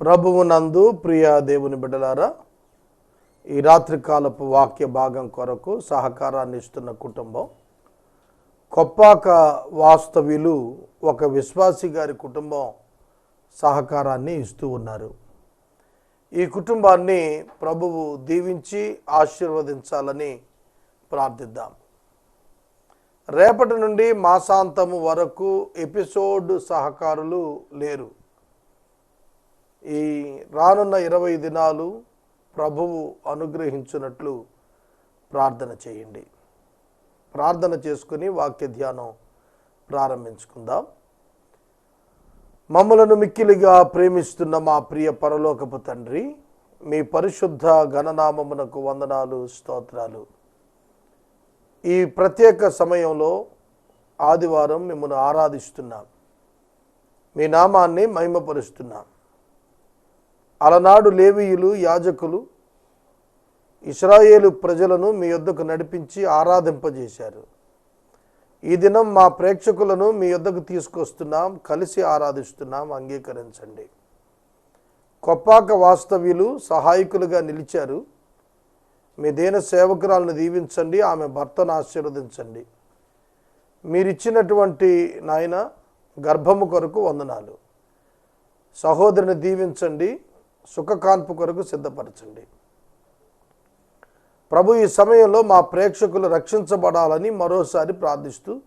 ప్రభువునందు ప్రియ దేవుని బిడ్డలారా ఈ రాత్రికాలపు వాక్య భాగం కొరకు సహకారాన్ని ఇస్తున్న కుటుంబం కొప్పాక వాస్తవ్యులు ఒక విశ్వాసి గారి కుటుంబం సహకారాన్ని ఇస్తూ ఉన్నారు. ఈ కుటుంబాన్ని ప్రభువు దీవించి ఆశీర్వదించాలని ప్రార్థిద్దాం. రేపటి నుండి మాసాంతము వరకు ఎపిసోడ్ సహకారులు లేరు. ఈ రానున్న ఇరవై దినాలు ప్రభువు అనుగ్రహించున్నట్లు ప్రార్థన చేయండి. ప్రార్థన చేసుకుని వాక్య ధ్యానం ప్రారంభించుకుందాం. మమ్మలను మిక్కిలిగా ప్రేమిస్తున్న మా ప్రియ పరలోకపు తండ్రి మీ పరిశుద్ధ గణనామమునకు వందనాలు స్తోత్రాలు. ఈ ప్రత్యేక సమయంలో ఆదివారం మిమ్మల్ని ఆరాధిస్తున్నాం. మీ నామాన్ని మహిమపరుస్తున్నాం. అలనాడు లేవీయులు యాజకులు ఇస్రాయేలు ప్రజలను మీ యొద్దకు నడిపించి ఆరాధింపజేశారు. ఈ దినం మా ప్రేక్షకులను మీ యొద్దకు తీసుకొస్తున్నాం కలిసి ఆరాధిస్తున్నాం అంగీకరించండి. కొప్పాక వాస్తవ్యులు సహాయకులుగా నిలిచారు. మీ దేన సేవకురాలను దీవించండి ఆమె భర్తను ఆశీర్వదించండి. మీరిచ్చినటువంటి నాయన గర్భము కొరకు వందనాలు. సహోదరిని దీవించండి సుఖకాన్పు కొరకు సిద్ధపరచండి. ప్రభు ఈ సమయంలో మా ప్రేక్షకులు రక్షించబడాలని మరోసారి ప్రార్థిస్తూ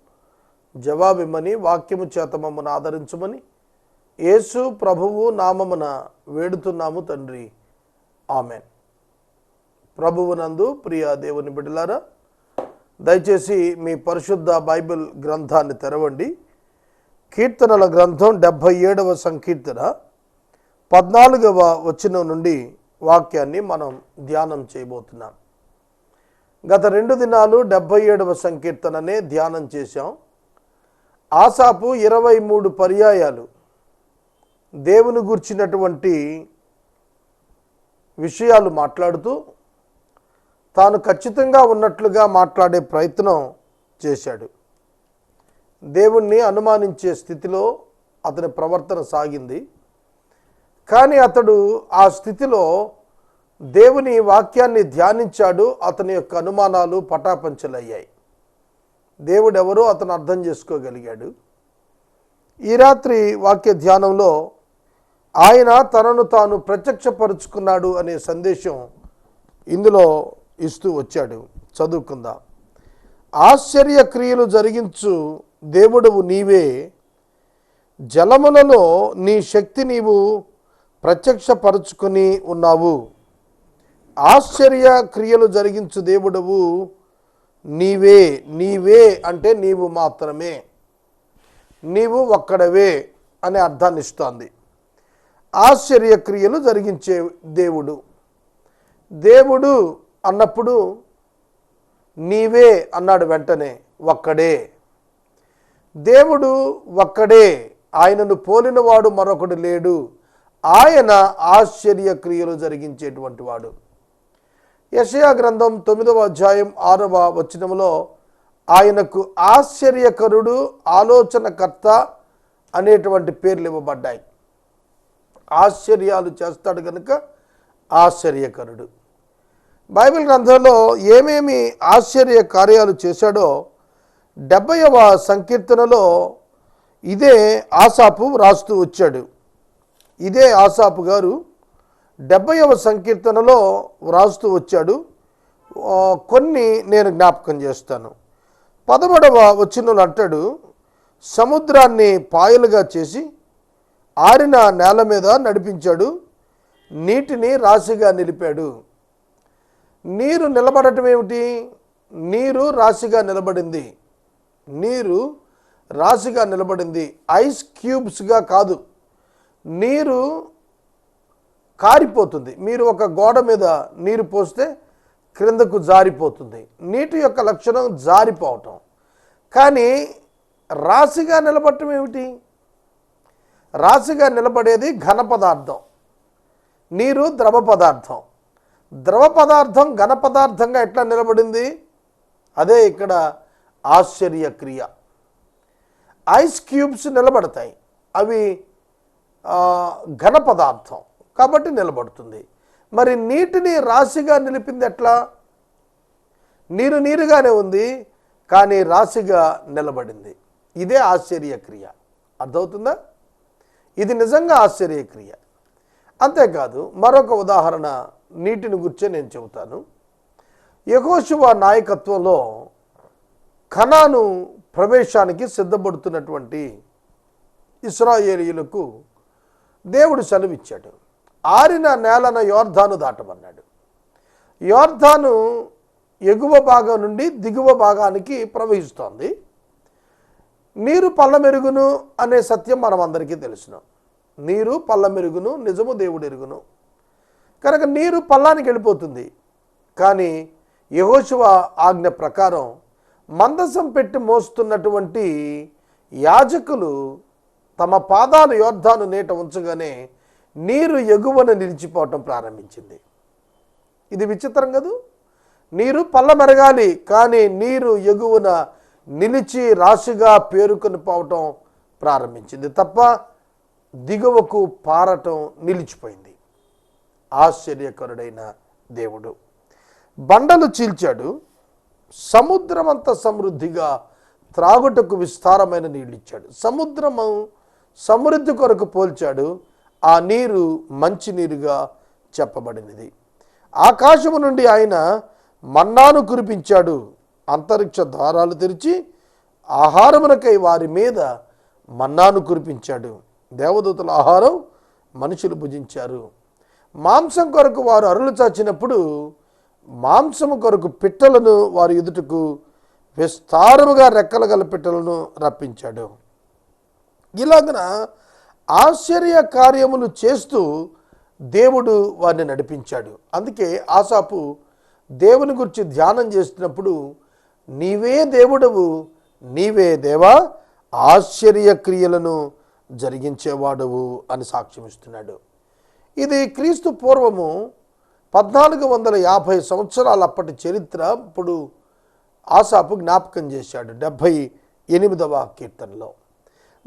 జవాబిమ్మని వాక్యము చేత మమ్మను ఆదరించమని యేసు ప్రభువు నామమున వేడుతున్నాము తండ్రి. ఆమెన్. ప్రభువునందు ప్రియ దేవుని బిడ్డలారా దయచేసి మీ పరిశుద్ధ బైబిల్ గ్రంథాన్ని తెరవండి. కీర్తనల గ్రంథం డెబ్భై ఏడవ సంకీర్తన. పద్నాలుగవ వచనం నుండి వాక్యాన్ని మనం ధ్యానం చేయబోతున్నాం. గత రెండు దినాలు డెబ్భై ఏడవ సంకీర్తననే ధ్యానం చేశాం. ఆసాపు ఇరవై మూడు పర్యాయాలు దేవుని గుర్చినటువంటి విషయాలు మాట్లాడుతూ తాను ఖచ్చితంగా ఉన్నట్లుగా మాట్లాడే ప్రయత్నం చేశాడు. దేవుణ్ణి అనుమానించే స్థితిలో అతని ప్రవర్తన సాగింది. కానీ అతడు ఆ స్థితిలో దేవుని వాక్యాన్ని ధ్యానించాడు. అతని యొక్క అనుమానాలు పటాపంచలయ్యాయి. దేవుడెవరో అతను అర్థం చేసుకోగలిగాడు. ఈ రాత్రి వాక్య ధ్యానంలో ఆయన తనను తాను ప్రత్యక్షపరుచుకున్నాడు అనే సందేశం ఇందులో ఇస్తూ వచ్చాడు. చదువుకుందాం. ఆశ్చర్య క్రియలు జరిగించు దేవుడవు నీవే. జలములలో నీ శక్తి నీవు ప్రత్యక్షపరుచుకొని ఉన్నావు. ఆశ్చర్య క్రియలు జరిగించు దేవుడవు. నీవే నీవే అంటే నీవు మాత్రమే. నీవు ఒక్కడవే అనే అర్థాన్ని ఇస్తోంది. ఆశ్చర్య క్రియలు జరిగించే దేవుడు. దేవుడు అన్నప్పుడు నీవే అన్నాడు వెంటనే ఒక్కడే. దేవుడు ఒక్కడే ఆయనను పోలినవాడు మరొకడు లేడు. ఆయన ఆశ్చర్య క్రియలు జరిగించేటువంటి వాడు. యషయా గ్రంథం తొమ్మిదవ అధ్యాయం ఆరవ వచనంలో ఆయనకు ఆశ్చర్యకరుడు ఆలోచనకర్త అనేటువంటి పేర్లు ఇవ్వబడ్డాయి. ఆశ్చర్యాలు చేస్తాడు కనుక ఆశ్చర్యకరుడు. బైబిల్ గ్రంథంలో ఏమేమి ఆశ్చర్య కార్యాలు చేశాడో డెబ్బైవ సంకీర్తనలో ఇదే ఆసాపు రాస్తూ వచ్చాడు. ఇదే ఆసాపు గారు డెబ్బైవ సంకీర్తనలో వ్రాస్తూ వచ్చాడు. కొన్ని నేను జ్ఞాపకం చేస్తాను. పదమూడవ వచ్చినలు అంటాడు సముద్రాన్ని పాయలుగా చేసి ఆరిన నేల మీద నడిపించాడు. నీటిని రాశిగా నిలిపాడు. నీరు నిలబడటం ఏమిటి? నీరు రాశిగా నిలబడింది. నీరు రాశిగా నిలబడింది. ఐస్ క్యూబ్స్గా కాదు. నీరు కారిపోతుంది. మీరు ఒక గోడ మీద నీరు పోస్తే క్రిందకు జారిపోతుంది. నీటి యొక్క లక్షణం జారిపోవటం. కానీ రాశిగా నిలబడటం ఏమిటి? రాశిగా నిలబడేది ఘన పదార్థం. నీరు ద్రవ పదార్థం. ద్రవ పదార్థం ఘన పదార్థంగా ఎట్లా నిలబడింది? అదే ఇక్కడ ఆశ్చర్య క్రియ ఐస్ క్యూబ్స్ నిలబడతాయి. అవి ఘన పదార్థం కాబట్టి నిలబడుతుంది. మరి నీటిని రాశిగా నిలిపింది ఎట్లా? నీరు నీరుగానే ఉంది కానీ రాశిగా నిలబడింది. ఇదే ఆశ్చర్యక్రియ. అర్థమవుతుందా? ఇది నిజంగా ఆశ్చర్యక్రియ. అంతేకాదు మరొక ఉదాహరణ నీటిని గుర్చే నేను చెబుతాను. యహోశివ నాయకత్వంలో ఖనాను ప్రవేశానికి సిద్ధపడుతున్నటువంటి ఇస్రాయేలీలకు దేవుడు సెలవిచ్చాడు. ఆరిన నేలన యోర్ధాను దాటమన్నాడు. యోర్ధాను ఎగువ భాగం నుండి దిగువ భాగానికి ప్రవహిస్తోంది. నీరు పల్లమెరుగును అనే సత్యం మనం అందరికీ తెలుసును. నీరు పల్లమెరుగును నిజము దేవుడు ఎరుగును కనుక నీరు పల్లానికి వెళ్ళిపోతుంది. కానీ యహోశివ ఆజ్ఞ ప్రకారం మందసం పెట్టి మోస్తున్నటువంటి యాజకులు తమ పాదాలు యోర్ధాను నీట ఉంచగానే నీరు ఎగువన నిలిచిపోవటం ప్రారంభించింది. ఇది విచిత్రం కదూ? నీరు పల్ల మెరగాలి కానీ నీరు ఎగువన నిలిచి రాశిగా పేరుకొని పోవటం ప్రారంభించింది. తప్ప దిగువకు పారటం నిలిచిపోయింది. ఆశ్చర్యకరుడైన దేవుడు. బండలు చీల్చాడు. సముద్రమంత సమృద్ధిగా త్రాగుటకు విస్తారమైన నీళ్ళు ఇచ్చాడు సముద్రము సమృద్ధి కొరకు పోల్చాడు ఆ నీరు మంచి నీరుగా చెప్పబడినది. ఆకాశము నుండి ఆయన మన్నాను కురిపించాడు. అంతరిక్ష ద్వారాలు తెరిచి ఆహారమునకై వారి మీద మన్నాను కురిపించాడు. దేవదూతల ఆహారం మనుషులు భుజించారు. మాంసం కొరకు వారు అరులు చాచినప్పుడు మాంసము కొరకు పిట్టలను వారి ఎదుటకు విస్తారముగా రెక్కలు గల పిట్టలను రప్పించాడు. ఇలాగన ఆశ్చర్య కార్యములు చేస్తూ దేవుడు వారిని నడిపించాడు. అందుకే ఆసాపు దేవుని గురించి ధ్యానం చేస్తున్నప్పుడు నీవే దేవుడవు నీవే దేవా ఆశ్చర్య క్రియలను జరిగించేవాడవు అని సాక్ష్యమిస్తున్నాడు. ఇది క్రీస్తు పూర్వము పద్నాలుగు వందల యాభై సంవత్సరాల అప్పటి చరిత్ర ఇప్పుడు ఆసాపు జ్ఞాపకం చేశాడు డెబ్భై ఎనిమిదవ కీర్తనలో.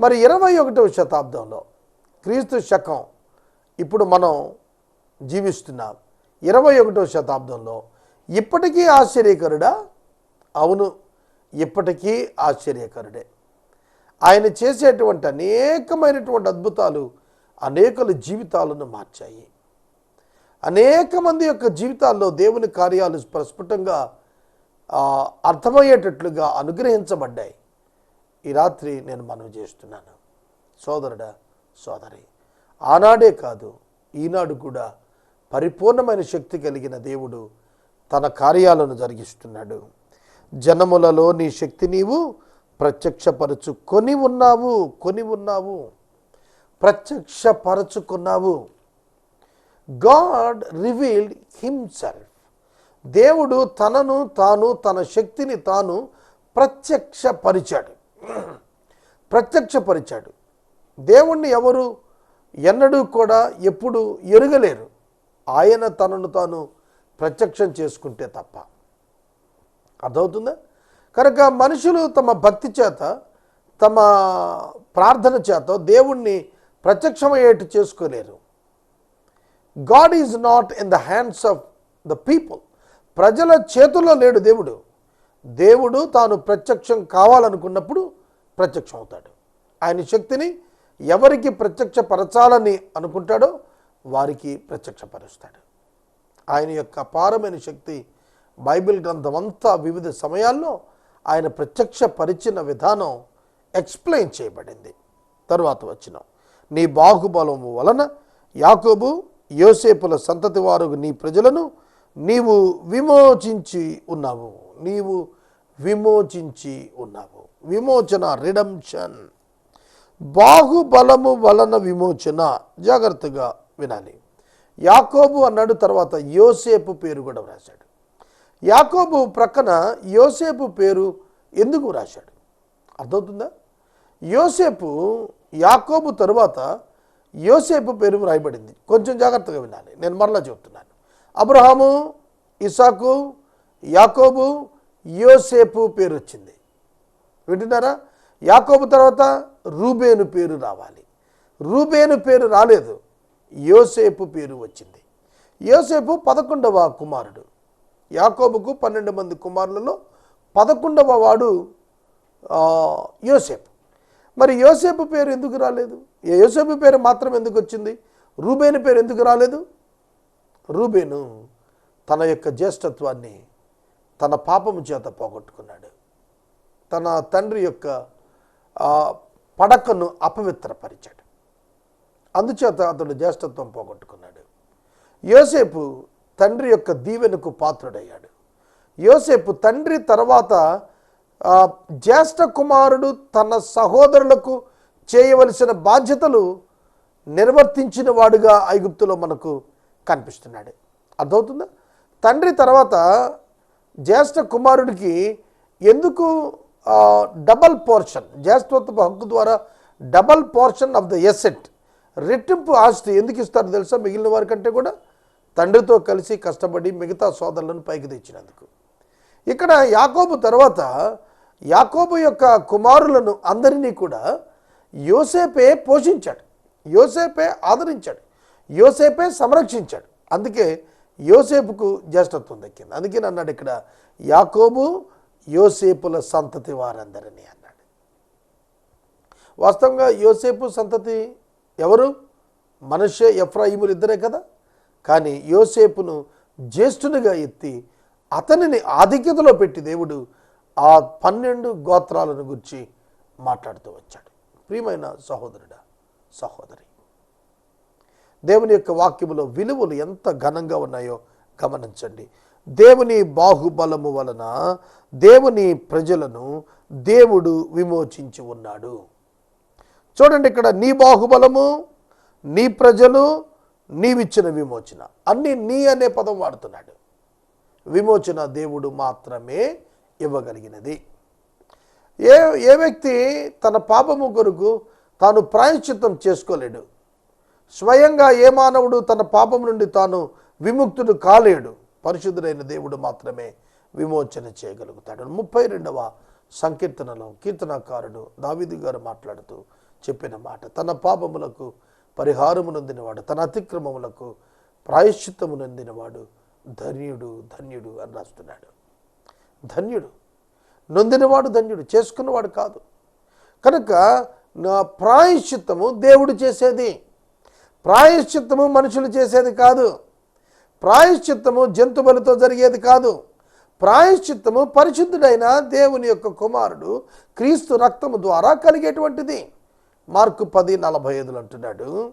మరి ఇరవై ఒకటవ శతాబ్దంలో క్రీస్తు శకం ఇప్పుడు మనం జీవిస్తున్నాం. ఇరవై ఒకటవ శతాబ్దంలో ఇప్పటికీ ఆశ్చర్యకరుడా? అవును ఇప్పటికీ ఆశ్చర్యకరుడే. ఆయన చేసేటువంటి అనేకమైనటువంటి అద్భుతాలు అనేకల జీవితాలను మార్చాయి. అనేక మంది యొక్క జీవితాల్లో దేవుని కార్యాలు ప్రస్ఫుటంగా అర్థమయ్యేటట్లుగా అనుగ్రహించబడ్డాయి. ఈ రాత్రి నేను మనవి చేస్తున్నాను. సోదరుడా సోదరి ఆనాడే కాదు ఈనాడు కూడా పరిపూర్ణమైన శక్తి కలిగిన దేవుడు తన కార్యాలను జరిగిస్తున్నాడు. జనములలో నీ శక్తి నీవు ప్రత్యక్షపరచు కొని ఉన్నావు కొని ఉన్నావు ప్రత్యక్షపరచుకున్నావు. God revealed himself. దేవుడు తనను తాను తన శక్తిని తాను ప్రత్యక్షపరిచాడు. ప్రత్యక్షపరిచాడు. దేవుణ్ణి ఎవరు? ఎన్నడూ కూడా ఎప్పుడు ఎరుగలేరు. ఆయన తనను తాను ప్రత్యక్షం చేసుకుంటే తప్ప. అర్థమవుతుందా? కనుక మనుషులు తమ భక్తి చేత తమ ప్రార్థన చేత దేవుణ్ణి ప్రత్యక్షమయ్యేట్టు చేసుకోలేరు. God is not in the hands of the people. ప్రజల చేతుల్లో లేడు దేవుడు. దేవుడు తాను ప్రత్యక్షం కావాలనుకున్నప్పుడు ప్రత్యక్షం అవుతాడు ఆయన శక్తిని ఎవరికి ప్రత్యక్షపరచాలని అనుకుంటాడో వారికి ప్రత్యక్షపరుస్తాడు. ఆయన యొక్క అపారమైన శక్తి బైబిల్ గ్రంథం అంతా వివిధ సమయాల్లో ఆయన ప్రత్యక్షపరిచిన విధానం ఎక్స్ప్లెయిన్ చేయబడింది. తరువాత వచ్చిన నీ బాహుబలము వలన యాకోబు యోసేపుల సంతతి వారు నీ ప్రజలను నీవు విమోచించి ఉన్నావు. నీవు విమోచించి ఉన్నావు. విమోచన రిడమ్షన్ బాహుబలము వలన విమోచన. జాగ్రత్తగా వినాలి. యాకోబు అన్నాడు తర్వాత యోసేపు పేరు కూడా వ్రాశాడు. యాకోబు ప్రక్కన యోసేపు పేరు ఎందుకు వ్రాశాడు? అర్థమవుతుందా? యోసేపు యాకోబు తరువాత యోసేపు పేరు వ్రాయబడింది. కొంచెం జాగ్రత్తగా వినాలి. నేను మరలా చెబుతున్నాను అబ్రహాము ఇసాకు యాకోబు యోసేపు పేరు వచ్చింది. వింటున్నారా? యాకోబు తర్వాత రూబేను పేరు రావాలి. రూబేను పేరు రాలేదు. యోసేపు పేరు వచ్చింది. యోసేపు పదకొండవ కుమారుడు. యాకోబుకు పన్నెండు మంది కుమారులలో పదకొండవ వాడు యోసేపు. మరి యోసేపు పేరు ఎందుకు రాలేదు? యోసేపు పేరు మాత్రం ఎందుకు వచ్చింది? రూబేను పేరు ఎందుకు రాలేదు? రూబేను తన యొక్క జ్యేష్ఠత్వాన్ని తన పాపము చేత పోగొట్టుకున్నాడు. తన తండ్రి యొక్క పడకను అపవిత్రపరిచాడు. అందుచేత అతడు జ్యేష్ఠత్వం పోగొట్టుకున్నాడు. యోసేపు తండ్రి యొక్క దీవెనకు పాత్రుడయ్యాడు. యోసేపు తండ్రి తర్వాత జ్యేష్ఠ కుమారుడు తన సహోదరులకు చేయవలసిన బాధ్యతలు నిర్వర్తించిన వాడుగా ఐగుప్తులో మనకు కనిపిస్తున్నాడు. అర్థమవుతుందా? తండ్రి తర్వాత జ్యేష్ఠ కుమారుడికి ఎందుకు డబల్ పోర్షన్ జ్యేష్ఠత్వపు హక్కు ద్వారా double portion of the asset రెట్టింపు ఆస్తి ఎందుకు ఇస్తారు తెలుసా? మిగిలిన వారి కంటే కూడా తండ్రితో కలిసి కష్టపడి మిగతా సోదరులను పైకి తెచ్చినందుకు. ఇక్కడ యాకోబు తర్వాత యాకోబు యొక్క కుమారులను అందరినీ కూడా యోసేపే పోషించాడు. యోసేపే ఆదరించాడు. యోసేపే సంరక్షించాడు. అందుకే యోసేపుకు జ్యేష్ఠత్వం దక్కింది. అందుకే అన్నాడు ఇక్కడ యాకోబు యోసేపుల సంతతి వారందరినీ అన్నాడు. వాస్తవంగా యోసేపు సంతతి ఎవరు? మనుష్య ఎఫ్రాయిములు ఇద్దరే కదా? కానీ యోసేపును జ్యేష్ఠునిగా ఎత్తి అతనిని ఆధిక్యతలో పెట్టి దేవుడు ఆ పన్నెండు గోత్రాలను గురించి మాట్లాడుతూ వచ్చాడు. ప్రియమైన సహోదరుడా సహోదరి దేవుని యొక్క వాక్యములో విలువలు ఎంత ఘనంగా ఉన్నాయో గమనించండి. దేవుని బాహుబలము వలన దేవుని ప్రజలను దేవుడు విమోచించి ఉన్నాడు. చూడండి ఇక్కడ నీ బాహుబలము నీ ప్రజలు నీవిచ్చిన విమోచన. అన్ని నీ అనే పదం వాడుతున్నాడు. విమోచన దేవుడు మాత్రమే ఇవ్వగలిగినది. ఏ ఏ వ్యక్తి తన పాపము కొరకు తాను ప్రాయశ్చిత్తం చేసుకోలేడు. స్వయంగా ఏ మానవుడు తన పాపం నుండి తాను విముక్తుడు కాలేడు? పరిశుద్ధుడైన దేవుడు మాత్రమే విమోచన చేయగలుగుతాడు. ముప్పై రెండవ సంకీర్తనలో కీర్తనకారుడు దావిది గారు మాట్లాడుతూ చెప్పిన మాట తన పాపములకు పరిహారము నొందినవాడు తన అతిక్రమములకు ప్రాయశ్చిత్తము నొందినవాడు ధన్యుడు ధన్యుడు అని రాస్తున్నాడు. ధన్యుడు. నొందినవాడు ధన్యుడు చేసుకున్నవాడు కాదు. కనుక నా ప్రాయశ్చిత్తము దేవుడు చేసేది. ప్రాయశ్చిత్తము మనుషులు చేసేది కాదు. ప్రాయశ్చిత్తము జంతువులతో జరిగేది కాదు. ప్రాయశ్చిత్తము పరిశుద్ధుడైన దేవుని యొక్క కుమారుడు క్రీస్తు రక్తము ద్వారా కలిగేటువంటిది. మార్కు పది నలభై ఐదులు అంటున్నాడు.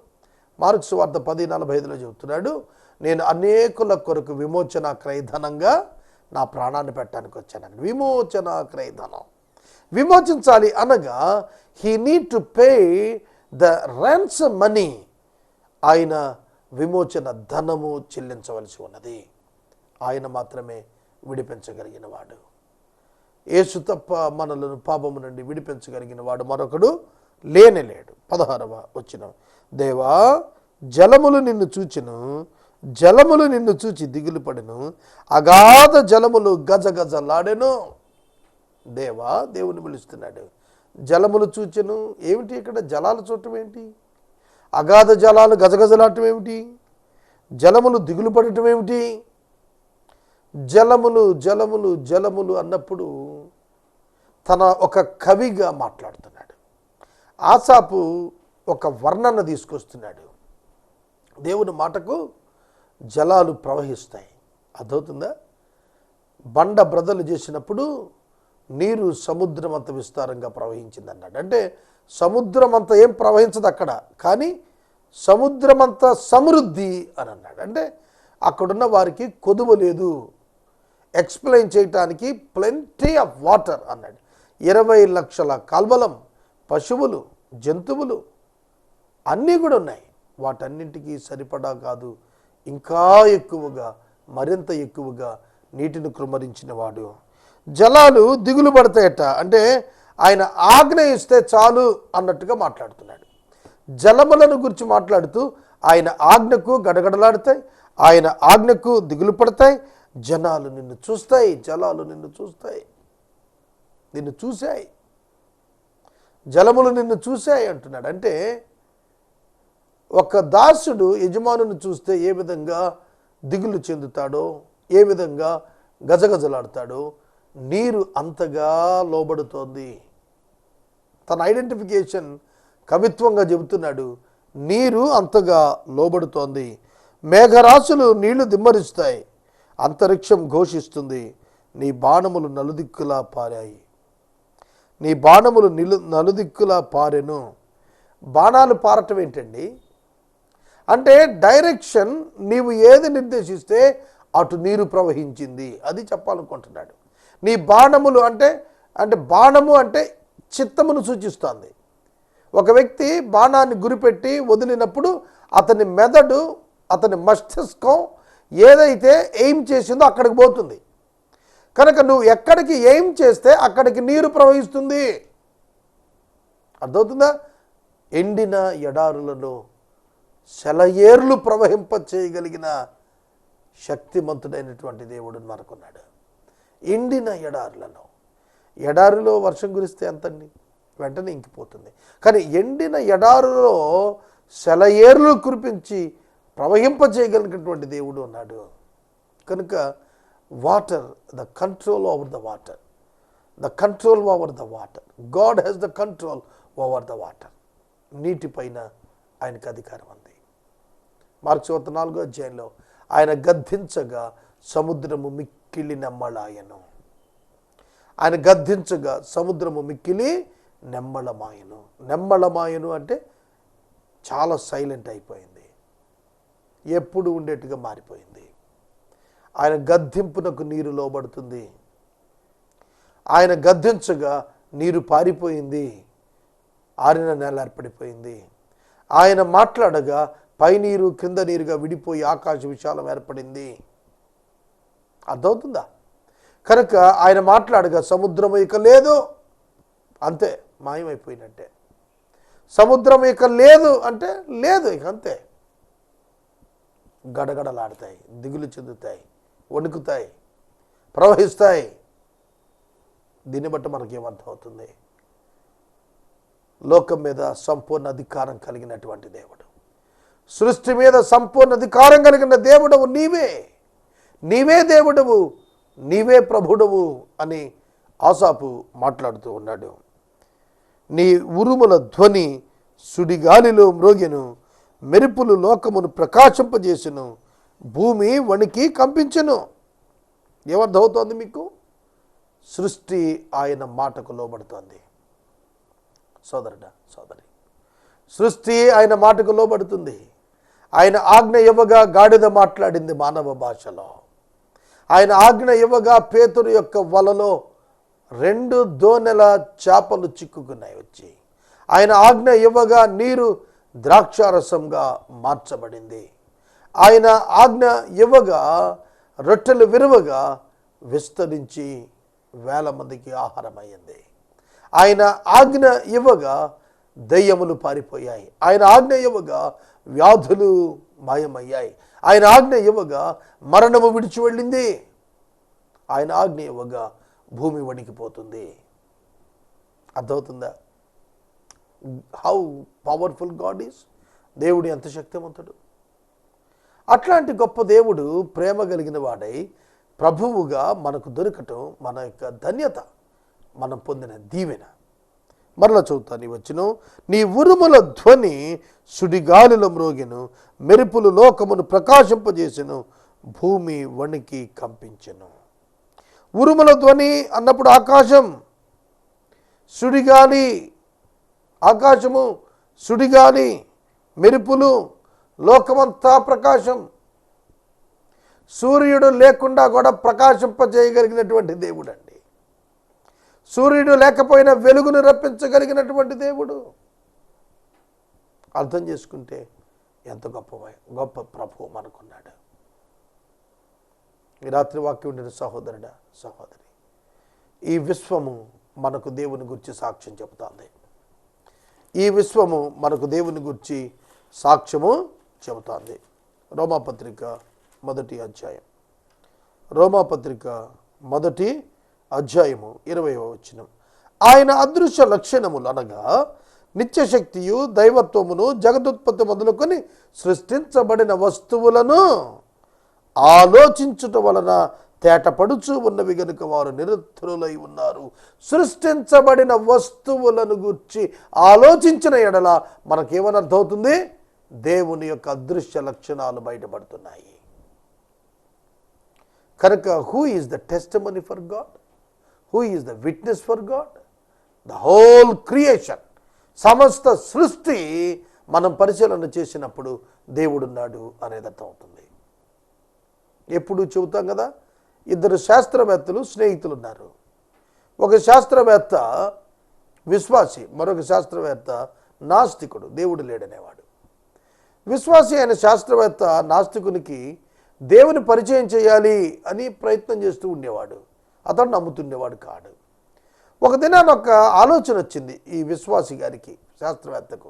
మార్క్స్ వార్త పది నలభై ఐదులో చెబుతున్నాడు. నేను అనేకుల కొరకు విమోచన క్రయధనంగా నా ప్రాణాన్ని పెట్టడానికి వచ్చాను విమోచన క్రయధనం. విమోచించాలి అనగా he need to pay the ransom money ఆయన విమోచన ధనము చెల్లించవలసి ఉన్నది. ఆయన మాత్రమే విడిపించగలిగినవాడు యేసు తప్ప మనలను పాపము నుండి విడిపించగలిగిన వాడు మరొకడు లేనేలేడు. పదహారవ వచ్చిన దేవా జలములు నిన్ను చూచెను జలములు నిన్ను చూచి దిగులు పడెను అగాధ జలములు గజ గజలాడెను దేవా దేవుని పిలుస్తున్నాడు. జలములు చూచెను. ఏమిటి ఇక్కడ? జలాలు చూడటం ఏంటి అగాధ జలాలు గజగజలాడటం ఏమిటి? జలములు దిగులు పడటం ఏమిటి? జలములు జలములు జలములు అన్నప్పుడు తన ఒక కవిగా మాట్లాడుతున్నాడు. ఆసాపు ఒక వర్ణన తీసుకొస్తున్నాడు. దేవుని మాటకు జలాలు ప్రవహిస్తాయి. అర్థవుతుందా బండ బ్రదలు చేసినప్పుడు నీరు సముద్రం అంత విస్తారంగా ప్రవహించింది అన్నాడు అంటే సముద్రం అంత ఏం ప్రవహించదు అక్కడ కానీ సముద్రం అంత సమృద్ధి అని అన్నాడు. అంటే అక్కడున్న వారికి కొదువ లేదు. ఎక్స్ప్లెయిన్ చేయటానికి ప్లెంటీ ఆఫ్ వాటర్ అన్నాడు. ఇరవై లక్షల కల్బలం పశువులు జంతువులు అన్నీ కూడా ఉన్నాయి. వాటన్నింటికీ సరిపడా కాదు. ఇంకా ఎక్కువగా మరింత ఎక్కువగా నీటిని కృమ్మరించిన వాడు జలాలు దిగులు పడతాయట. అంటే ఆయన ఆజ్ఞ ఇస్తే చాలు అన్నట్టుగా మాట్లాడుతున్నాడు. జలములను గురించి మాట్లాడుతూ ఆయన ఆజ్ఞకు గడగడలాడతాయి ఆయన ఆజ్ఞకు దిగులు పడతాయి జనాలు నిన్ను చూస్తాయి జలాలు నిన్ను చూస్తాయి నిన్ను చూశాయి జలములు నిన్ను చూశాయి అంటున్నాడు. అంటే ఒక దాసుడు యజమానుని చూస్తే ఏ విధంగా దిగులు చెందుతాడో ఏ విధంగా గజగజలాడతాడో నీరు అంతగా లోబడుతోంది. తన ఐడెంటిఫికేషన్ కవిత్వంగా చెబుతున్నాడు. నీరు అంతగా లోబడుతోంది. మేఘరాశులు నీళ్ళు దిమ్మరిస్తాయి. అంతరిక్షం ఘోషిస్తుంది. నీ బాణములు నలుదిక్కులా పారాయి. నీ బాణములు నిలు నలుదిక్కులా పారెను. బాణాలు పారటం ఏంటండి? అంటే డైరెక్షన్ నీవు ఏది నిర్దేశిస్తే అటు నీరు ప్రవహించింది. అది చెప్పాలనుకుంటున్నాడు. నీ బాణములు అంటే అంటే బాణము అంటే చిత్తమును సూచిస్తుంది. ఒక వ్యక్తి బాణాన్ని గురిపెట్టి వదిలినప్పుడు అతని మెదడు అతని మస్తిష్కం ఏదైతే ఎయిమ్ చేసిందో అక్కడికి పోతుంది. కనుక నువ్వు ఎక్కడికి ఎయిమ్ చేస్తే అక్కడికి నీరు ప్రవహిస్తుంది. అర్థమవుతుందా? ఎండిన ఎడారులలో సెలయేర్లు ప్రవహింప చేయగలిగిన శక్తిమంతుడైనటువంటి దేవుడు మనకున్నాడు. ఎండిన ఎడారులలో. ఎడారిలో వర్షం కురిస్తే ఎంతండి వెంటనే ఇంకిపోతుంది. కానీ ఎండిన ఎడారులో సెలయేర్లు కురిపించి ప్రవహింప చేయగలిగినటువంటి దేవుడు ఉన్నాడు. కనుక water the control over the water the control over the water God has the control over the water నీటిపైన ఆయనకు అధికారం ఉంది. మార్చి వార్త నాలుగో అధ్యాయంలో ఆయన గద్దించగా సముద్రము మిక్కిలి నెమ్మళాయను. ఆయన గద్దించగా సముద్రము మిక్కిలి నెమ్మళమాయను. నెమ్మళమాయను అంటే చాలా సైలెంట్ అయిపోయింది. ఎప్పుడు ఉండేట్టుగా మారిపోయింది. ఆయన గద్దింపునకు నీరు లోబడుతుంది. ఆయన గద్దించగా నీరు పారిపోయింది. ఆరిన నేల ఏర్పడిపోయింది. ఆయన మాట్లాడగా పై నీరు కింద నీరుగా విడిపోయి ఆకాశ విశాలం ఏర్పడింది. అర్థమవుతుందా? కనుక ఆయన మాట్లాడగా సముద్రం ఇక లేదు. అంతే మాయమైపోయినట్టే. సముద్రం ఇక లేదు అంటే లేదు ఇక అంతే. గడగడలాడతాయి దిగులు చెందుతాయి వణుకుతాయి ప్రవహిస్తాయి. దీన్ని బట్టి మనకేమర్థమవుతుంది? లోకం మీద సంపూర్ణ అధికారం కలిగినటువంటి దేవుడు. సృష్టి మీద సంపూర్ణ అధికారం కలిగిన దేవుడవు నీవే. నీవే దేవుడవు నీవే ప్రభుడవు అని ఆసాపు మాట్లాడుతూ ఉన్నాడు. నీ ఉరుముల ధ్వని సుడిగాలిలో మ్రోగెను మెరుపులు లోకమును ప్రకాశింపజేసెను భూమి వణికి కంపించెను. ఏమర్థమవుతోంది మీకు? సృష్టి ఆయన మాటకు లోబడుతోంది. సోదరుడ సోదరి సృష్టి ఆయన మాటకు లోబడుతుంది. ఆయన ఆజ్ఞ ఇవ్వగా గాడిద మాట్లాడింది మానవ భాషలో. ఆయన ఆజ్ఞ ఇవ్వగా పేతురు యొక్క వలలో రెండు దోనెల చేపలు చిక్కుకున్నాయి వచ్చి. ఆయన ఆజ్ఞ ఇవ్వగా నీరు ద్రాక్షారసంగా మార్చబడింది. ఆయన ఆజ్ఞ ఇవ్వగా రొట్టెలు విరువగా విస్తరించి వేల మందికి ఆహారమైంది ఆయన ఆజ్ఞ ఇవ్వగా దయ్యములు పారిపోయాయి. ఆయన ఆజ్ఞ ఇవ్వగా వ్యాధులు మాయమయ్యాయి. ఆయన ఆజ్ఞ ఇవ్వగా మరణము విడిచి వెళ్ళింది. ఆయన ఆజ్ఞ ఇవ్వగా భూమి వణికిపోతుంది. అర్థమవుతుందా? హౌ పవర్ఫుల్ గాడ్ ఈస్ దేవుడు ఎంత శక్తివంతుడు. అట్లాంటి గొప్ప దేవుడు ప్రేమ కలిగిన వాడై ప్రభువుగా మనకు దొరకటం మన యొక్క ధన్యత మనం పొందిన దీవెన. మరలా చదువుతాను వచ్చిన నీ ఉరుముల ధ్వని సుడిగాలిలో మ్రోగెను మెరుపులు లోకమును ప్రకాశింపజేసెను భూమి వణికి కంపించెను. ఉరుముల ధ్వని అన్నప్పుడు ఆకాశం సుడిగాలి ఆకాశము సుడిగాలి మెరుపులు లోకమంతా ప్రకాశం. సూర్యుడు లేకుండా కూడా ప్రకాశింపజేయగలిగినటువంటి దేవుడు సూర్యుడు లేకపోయినా వెలుగును రప్పించగలిగినటువంటి దేవుడు. అర్థం చేసుకుంటే ఎంత గొప్ప గొప్ప ప్రభువు మనకున్నాడు. ఈ రాత్రి వాక్యం ఉండిన సహోదరుడా సహోదరి ఈ విశ్వము మనకు దేవుని గురించి సాక్ష్యం చెబుతుంది. ఈ విశ్వము మనకు దేవుని గురించి సాక్ష్యము చెబుతోంది. రోమాపత్రిక మొదటి అధ్యాయం. రోమాపత్రిక మొదటి అధ్యాయము ఇరవై వచనం. ఆయన అదృశ్య లక్షణములు అనగా నిత్యశక్తియు దైవత్వమును జగదుత్పత్తి మొదలుకొని సృష్టించబడిన వస్తువులను ఆలోచించుట వలన తేటపడుచు ఉన్నవి గనుక వారు నిరుత్తరులై ఉన్నారు. సృష్టించబడిన వస్తువులను గుర్చి ఆలోచించిన ఎడల మనకేమని అర్థమవుతుంది దేవుని యొక్క అదృశ్య లక్షణాలు బయటపడుతున్నాయి. కనుక who is the testimony for God who is the witness for God the whole creation సమస్త సృష్టి మనం పరిశీలన చేసినప్పుడు దేవుడున్నాడు అనేది అర్థమవుతుంది ఎప్పుడు చెబుతాం కదా ఇద్దరు శాస్త్రవేత్తలు స్నేహితులు ఉన్నారు ఒక శాస్త్రవేత్త విశ్వాసి మరొక శాస్త్రవేత్త నాస్తికుడు దేవుడు లేడనేవాడు విశ్వాసి అయిన శాస్త్రవేత్త నాస్తికునికి దేవుని పరిచయం చేయాలి అని ప్రయత్నం చేస్తూ ఉండేవాడు అతడు నమ్ముతుండేవాడు కాడు. ఒక దినాన ఒక ఆలోచన వచ్చింది ఈ విశ్వాసి గారికి శాస్త్రవేత్తకు.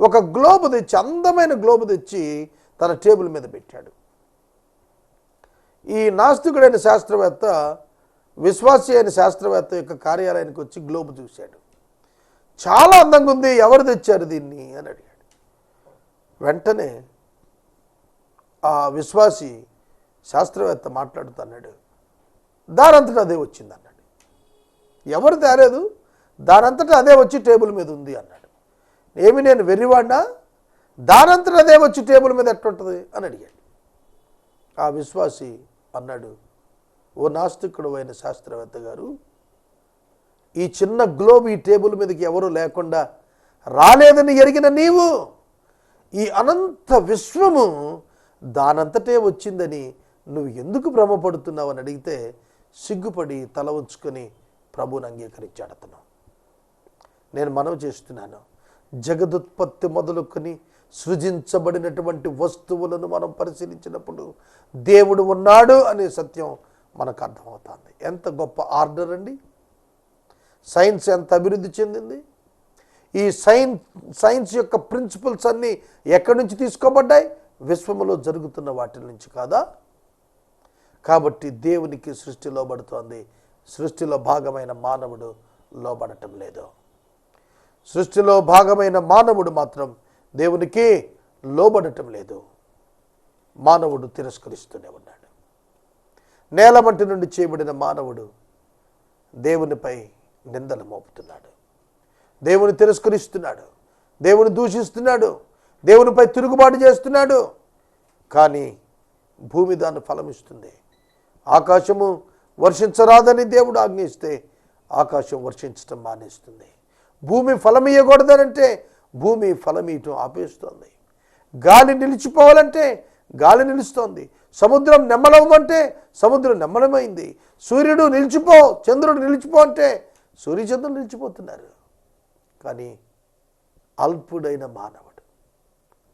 ఒక గ్లోబ్ తెచ్చి అందమైన గ్లోబ్ తెచ్చి తన టేబుల్ మీద పెట్టాడు. ఈ నాస్తికుడైన శాస్త్రవేత్త విశ్వాసి అయిన శాస్త్రవేత్త యొక్క కార్యాలయానికి వచ్చి గ్లోబ్ చూశాడు. చాలా అందంగా ఉంది ఎవరు తెచ్చారు దీన్ని అని అడిగాడు. వెంటనే ఆ విశ్వాసి శాస్త్రవేత్త మాట్లాడుతున్నాడు దానంతటా అదే వచ్చింది అన్నాడు. ఎవరు తేలేదు? దానంతటా అదే వచ్చి టేబుల్ మీద ఉంది అన్నాడు. ఏమి నేను వెర్రివాడినా? దానంతటా అదే వచ్చి టేబుల్ మీద ఎట్టుంటుంది అని అడిగాడు. ఆ విశ్వాసి అన్నాడు ఓ నాస్తికుడు అయిన శాస్త్రవేత్త గారు ఈ చిన్న గ్లోబ్ ఈ టేబుల్ మీదకి ఎవరు లేకుండా రాలేదని ఎరిగిన నీవు ఈ అనంత విశ్వము దానంతటే వచ్చిందని నువ్వు ఎందుకు భ్రమపడుతున్నావు? అని అడిగితే సిగ్గుపడి తల ఉంచుకొని ప్రభుని అంగీకరించాడు అతను. నేను మనవి చేస్తున్నాను. జగదుత్పత్తి మొదలుకొని సృజించబడినటువంటి వస్తువులను మనం పరిశీలించినప్పుడు దేవుడు ఉన్నాడు అనే సత్యం మనకు అర్థమవుతుంది. ఎంత గొప్ప ఆర్డర్ అండి. సైన్స్ ఎంత అభివృద్ధి చెందింది. ఈ సైన్స్ సైన్స్ యొక్క ప్రిన్సిపల్స్ అన్నీ ఎక్కడి నుంచి తీసుకోబడ్డాయి? విశ్వములో జరుగుతున్న వాటి నుంచి కాదా? కాబట్టి దేవునికి సృష్టి లోబడుతోంది. సృష్టిలో భాగమైన మానవుడు లోబడటం లేదు. సృష్టిలో భాగమైన మానవుడు మాత్రం దేవునికి లోబడటం లేదు. మానవుడు తిరస్కరిస్తూనే ఉన్నాడు. నేలమట్టి నుండి చేయబడిన మానవుడు దేవునిపై నిందలు మోపుతున్నాడు. దేవుని తిరస్కరిస్తున్నాడు. దేవుని దూషిస్తున్నాడు. దేవునిపై తిరుగుబాటు చేస్తున్నాడు. కానీ భూమి దాన్ని ఫలమిస్తుంది. ఆకాశము వర్షించరాదని దేవుడు ఆజ్ఞయిస్తే ఆకాశం వర్షించటం మానేస్తుంది. భూమి ఫలమియ్యకూడదనంటే భూమి ఫలమీయటం ఆపేస్తోంది. గాలి నిలిచిపోవాలంటే గాలి నిలుస్తోంది. సముద్రం నెమ్మలవ్వంటే సముద్రం నెమ్మలమైంది. సూర్యుడు నిలిచిపో చంద్రుడు నిలిచిపో అంటే సూర్యచంద్రుడు నిలిచిపోతున్నారు. కానీ అల్పుడైన మానవుడు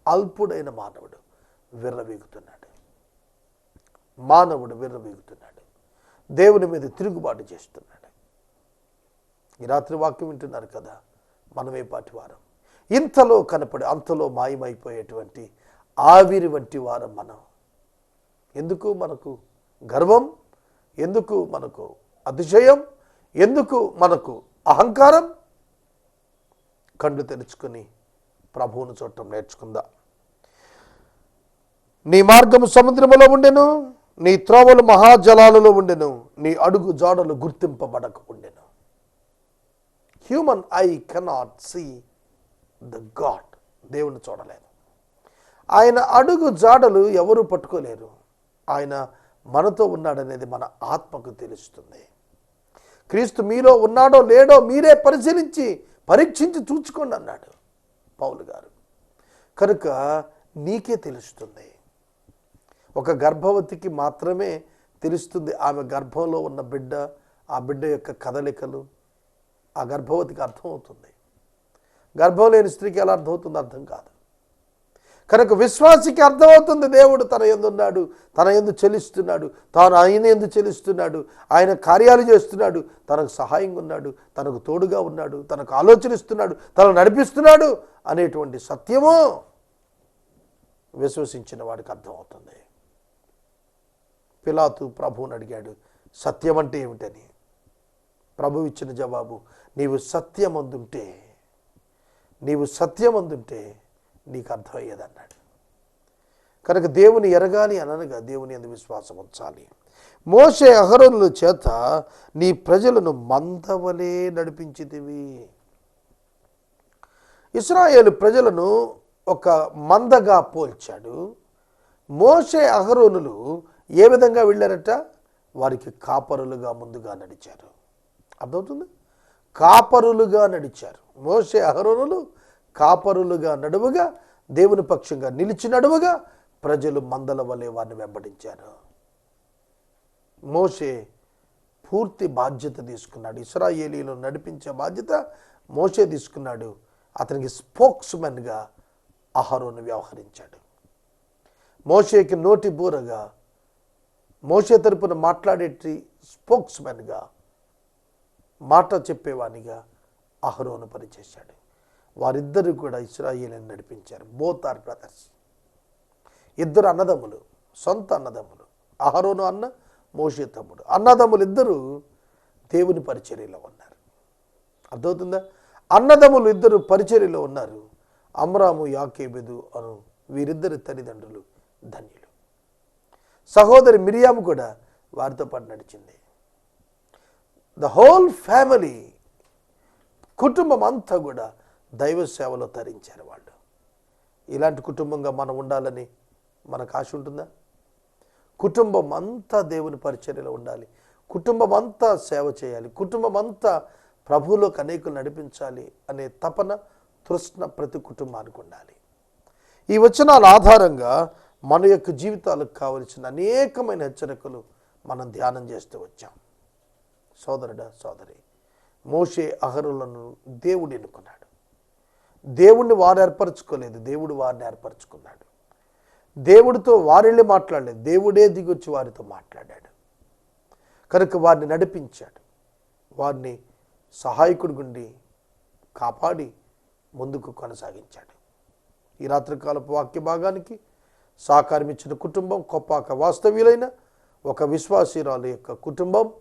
అల్పుడైన మానవుడు విర్రవీగుతున్నాడు. మానవుడు విర్రవీగుతున్నాడు. దేవుని మీద తిరుగుబాటు చేస్తున్నాడు. ఈ రాత్రి వాక్యం వింటున్నారు కదా మనమే పాటి వారం ఇంతలో కనపడి అంతలో మాయమైపోయేటువంటి ఆవిరి వంటి వారం మనం. ఎందుకు మనకు గర్వం? ఎందుకు మనకు అతిశయం? ఎందుకు మనకు అహంకారం? కళ్ళు తెరుచుకొని ప్రభువును చూడటం నేర్చుకుందా. నీ మార్గము సముద్రములో ఉండెను. నీ త్రోవలు మహాజలాలలో ఉండెను నీ అడుగు జాడలు గుర్తింపబడక ఉండెను. Human eye cannot see the God దేవుని చూడలేదు. ఆయన అడుగు జాడలు ఎవరు పట్టుకోలేరు. ఆయన మనతో ఉన్నాడనేది మన ఆత్మకు తెలుస్తుంది. క్రీస్తు మీలో ఉన్నాడో లేడో మీరే పరిశీలించి పరీక్షించి చూచుకోండి అన్నాడు పౌలు గారు. కనుక నీకే తెలుస్తుంది ఒక గర్భవతికి మాత్రమే తెలుస్తుంది ఆమె గర్భంలో ఉన్న బిడ్డ ఆ బిడ్డ యొక్క కదలికలు. ఆ గర్భవతికి అర్థమవుతుంది. గర్భం లేని స్త్రీకి ఎలా అర్థమవుతుందో అర్థం కాదు. కనుక విశ్వాసికి అర్థమవుతుంది దేవుడు తన ఎందు ఉన్నాడు తన ఎందు చెల్లిస్తున్నాడు తాను ఆయన ఎందు చెల్లిస్తున్నాడు ఆయన కార్యాలు చేస్తున్నాడు తనకు సహాయంగా ఉన్నాడు తనకు తోడుగా ఉన్నాడు తనకు ఆలోచనిస్తున్నాడు తనను నడిపిస్తున్నాడు అనేటువంటి సత్యము విశ్వసించిన వాడికి అర్థమవుతుంది. పిలాతు ప్రభువుని అడిగాడు సత్యం అంటే ఏమిటని? ప్రభు ఇచ్చిన జవాబు నీవు సత్యమందుంటే నీవు సత్యమందుంటే నీకు అర్థమయ్యేదన్నాడు. కనుక దేవుని ఎరగాలి అనగా దేవుని ఎందు విశ్వాసం ఉంచాలి. మోసే అహరోనుల చేత నీ ప్రజలను మందవలే నడిపించితివి. ఇస్రాయేల్ ప్రజలను ఒక మందగా పోల్చాడు. మోసే అహరోనులు ఏ విధంగా వెళ్ళారట? వారికి కాపరులుగా ముందుగా నడిచారు. అర్థమవుతుంది? కాపరులుగా నడిచారు. మోసే అహరోనులు కాపరులుగా నడువుగా దేవుని పక్షంగా నిలిచి నడువుగా ప్రజలు మందల వలె వారిని వెంబడించారు. మోషే పూర్తి బాధ్యత తీసుకున్నాడు. ఇస్రాయేలీలు నడిపించే బాధ్యత మోషే తీసుకున్నాడు. అతనికి స్పోక్స్మెన్గా అహరోను వ్యవహరించాడు. మోషేకి నోటి బూరగా మోషే తరపున మాట్లాడేటి స్పోక్స్మెన్గా మాట చెప్పేవానిగా అహరోను పనిచేశాడు. వారిద్దరు కూడా ఇస్రాయేలీని నడిపించారు. Both are brothers. ఇద్దరు అన్నదమ్ములు సొంత అన్నదమ్ములు అహరోను అన్న మోషే తమ్ముడు. అన్నదమ్ములు ఇద్దరు దేవుని పరిచర్యలో ఉన్నారు. అర్థమవుతుందా? అన్నదమ్ములు ఇద్దరు పరిచర్యలో ఉన్నారు. అమ్రాము యాకేబెదు అను వీరిద్దరి తల్లిదండ్రులు ధన్యులు. సహోదరి మిరియాము కూడా వారితో పాటు నడిచింది. ద హోల్ ఫ్యామిలీ కుటుంబం అంతా కూడా దైవ సేవలో తరించారు వాళ్ళు. ఇలాంటి కుటుంబంగా మనం ఉండాలని మనకు ఆశ ఉంటుందా? కుటుంబం అంతా దేవుని పరిచర్యలో ఉండాలి. కుటుంబం అంతా సేవ చేయాలి. కుటుంబం అంతా ప్రభువులోకి అనేకులు నడిపించాలి అనే తపన తృష్ణ ప్రతి కుటుంబానికి ఉండాలి. ఈ వచనాల ఆధారంగా మన యొక్క జీవితాలకు కావలసిన అనేకమైన హెచ్చరికలు మనం ధ్యానం చేస్తూ వచ్చాం. సోదరుడా సోదరి మోషే అహరులను దేవుడు ఎన్నుకున్నాడు. దేవుణ్ణి వారు ఏర్పరచుకోలేదు దేవుడు వారిని ఏర్పరచుకున్నాడు. దేవుడితో వారిళ్ళే మాట్లాడలేదు దేవుడే దిగొచ్చి వారితో మాట్లాడాడు. కనుక వారిని నడిపించాడు. వారిని సహాయకుడి గుండి కాపాడి ముందుకు కొనసాగించాడు. ఈ రాత్రికాలపు వాక్య భాగానికి సహకారం ఇచ్చిన కుటుంబం కొప్పాక వాస్తవ్యులైన ఒక విశ్వాసీరాలు యొక్క కుటుంబం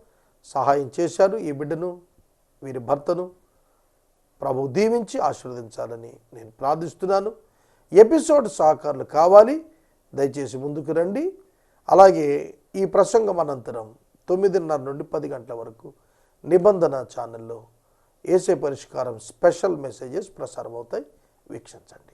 సహాయం చేశారు. ఈ బిడ్డను వీరి భర్తను ప్రభు దీవించి ఆశీర్వదించాలని నేను ప్రార్థిస్తున్నాను. ఎపిసోడ్ సహకారులు కావాలి. దయచేసి ముందుకు రండి. అలాగే ఈ ప్రసంగం అనంతరం తొమ్మిదిన్నర నుండి పది గంటల వరకు నిబంధన ఛానల్లో ఏసే పరిష్కారం స్పెషల్ మెసేజెస్ ప్రసారం అవుతాయి వీక్షించండి.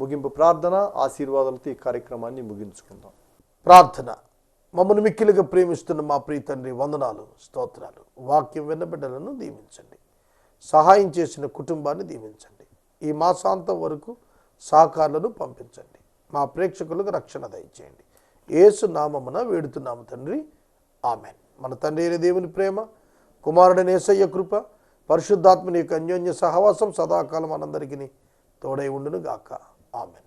ముగింపు ప్రార్థన ఆశీర్వాదాలతో ఈ కార్యక్రమాన్ని ముగించుకుందాం. ప్రార్థన. మమ్మల్ని మిక్కిలుగా ప్రేమిస్తున్న మా ప్రీతండ్రి వందనాలు స్తోత్రాలు. వాక్యం విన్నబిడ్డలను దీవించండి. సహాయం చేసిన కుటుంబాన్ని దీవించండి. ఈ మాసాంతం వరకు సహకారులను పంపించండి. మా ప్రేక్షకులకు రక్షణ దయచేయండి. ఏసు నామమున వేడుతున్నాము తండ్రి. ఆమె మన తండ్రి అయిన దేవుని ప్రేమ కుమారుడైన ఏసయ్య కృప పరిశుద్ధాత్మని యొక్క అన్యోన్య సహవాసం సదాకాలం మనందరికీ తోడై ఉండును గాక ఆమెన్